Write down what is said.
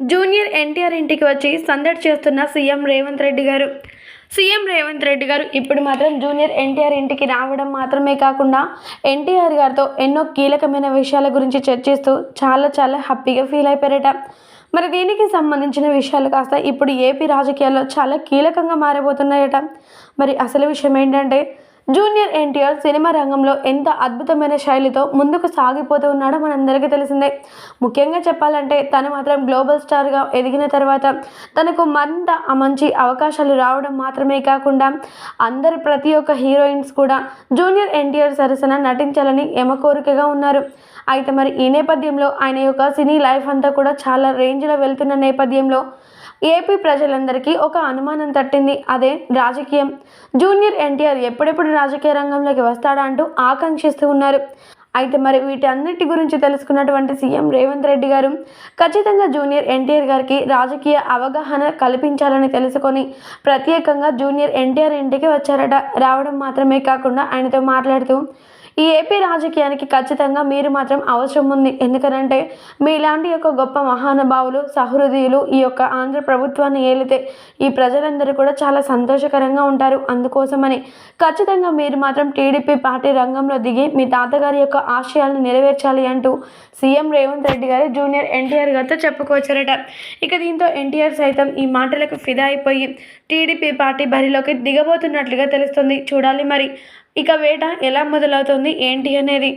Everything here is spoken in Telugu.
జూనియర్ ఎన్టీఆర్ ఇంటికి వచ్చి సందడి చేస్తున్న సీఎం రేవంత్ రెడ్డి గారు. సీఎం రేవంత్ రెడ్డి గారు ఇప్పుడు మాత్రం జూనియర్ ఎన్టీఆర్ ఇంటికి రావడం మాత్రమే కాకుండా ఎన్టీఆర్ గారితో ఎన్నో కీలకమైన విషయాల గురించి చర్చిస్తూ చాలా చాలా హ్యాపీగా ఫీల్ అయిపోయారట. మరి దీనికి సంబంధించిన విషయాలు కాస్త ఇప్పుడు ఏపీ రాజకీయాల్లో చాలా కీలకంగా మారబోతున్నాయట. మరి అసలు విషయం ఏంటంటే జూనియర్ ఎన్టీఆర్ సినిమా రంగంలో ఎంత అద్భుతమైన శైలితో ముందుకు సాగిపోతూ ఉన్నాడో మనందరికీ తెలిసిందే. ముఖ్యంగా చెప్పాలంటే తను మాత్రం గ్లోబల్ స్టార్గా ఎదిగిన తర్వాత తనకు మరింత మంచి అవకాశాలు రావడం మాత్రమే కాకుండా అందరు ప్రతి ఒక్క హీరోయిన్స్ కూడా జూనియర్ ఎన్టీఆర్ సరసన నటించాలని ఎమ కోరికగా ఉన్నారు. అయితే మరి ఈ నేపథ్యంలో ఆయన యొక్క సినీ లైఫ్ అంతా కూడా చాలా రేంజ్లో వెళ్తున్న నేపథ్యంలో ఏపీ ప్రజలందరికీ ఒక అనుమానం తట్టింది. అదే రాజకీయం. జూనియర్ ఎన్టీఆర్ ఎప్పుడెప్పుడు రాజకీయ రంగంలోకి వస్తాడా అంటూ ఆకాంక్షిస్తూ ఉన్నారు. అయితే మరి వీటన్నిటి గురించి తెలుసుకున్నటువంటి సీఎం రేవంత్ రెడ్డి గారు ఖచ్చితంగా జూనియర్ ఎన్టీఆర్ గారికి రాజకీయ అవగాహన కల్పించాలని తెలుసుకొని ప్రత్యేకంగా జూనియర్ ఎన్టీఆర్ ఇంటికి వచ్చారట. రావడం మాత్రమే కాకుండా ఆయనతో మాట్లాడుతూ ఈ ఏపీ రాజకీయానికి ఖచ్చితంగా మీరు మాత్రం అవసరం ఉంది. ఎందుకనంటే మీలాంటి యొక్క గొప్ప మహానుభావులు సహృదయులు ఈ యొక్క ఆంధ్ర ప్రభుత్వాన్ని ఏలితే ఈ ప్రజలందరూ కూడా చాలా సంతోషకరంగా ఉంటారు. అందుకోసమని ఖచ్చితంగా మీరు మాత్రం టీడీపీ పార్టీ రంగంలో దిగి మీ తాతగారి యొక్క ఆశయాలను నెరవేర్చాలి అంటూ సీఎం రేవంత్ రెడ్డి గారు జూనియర్ ఎన్టీఆర్ గారితో చెప్పుకోవచ్చారట ఇక దీంతో ఎన్టీఆర్ సైతం ఈ మాటలకు ఫిదా అయిపోయి టీడీపీ పార్టీ బరిలోకి దిగబోతున్నట్లుగా తెలుస్తుంది. చూడాలి మరి ఇక వేట ఎలా మొదలవుతుంది ఏంటి అనేది